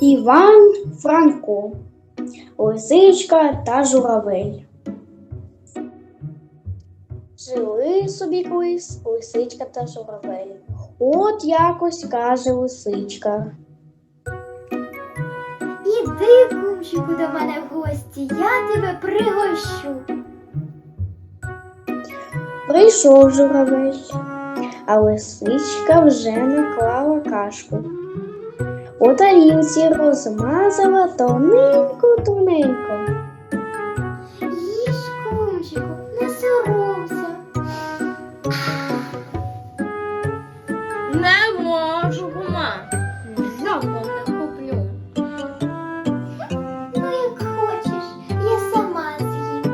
Іван Франко, Лисичка та Журавель. Жили собі колись лисичка та журавель. От якось каже лисичка. Іди, кумчику, до мене в гості, я тебе пригощу. Прийшов журавель, а лисичка вже наклала кашку. У тарілці розмазала тоненько-тоненько. Їж, кумчику, не соромся. Не можу, кума. Жопом не куплю. Ну, як хочеш, я сама з'їм.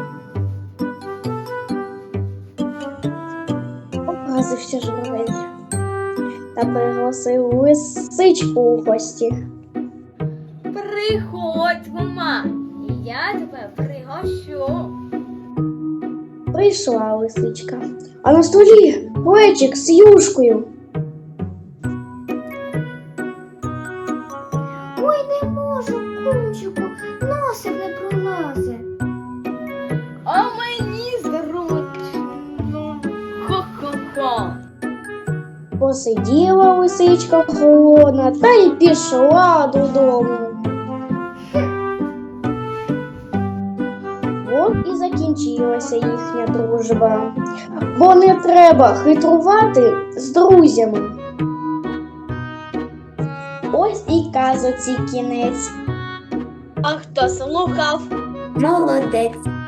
Образився журавель та пригласив лисичку у гості. Приходь, мама, я тебе пригощу. Прийшла лисичка, а на столі глечик з юшкою. Посиділа лисичка холодна та й пішла додому. От і закінчилася їхня дружба, бо не треба хитрувати з друзями. Ось і казоці кінець. А хто слухав? Молодець.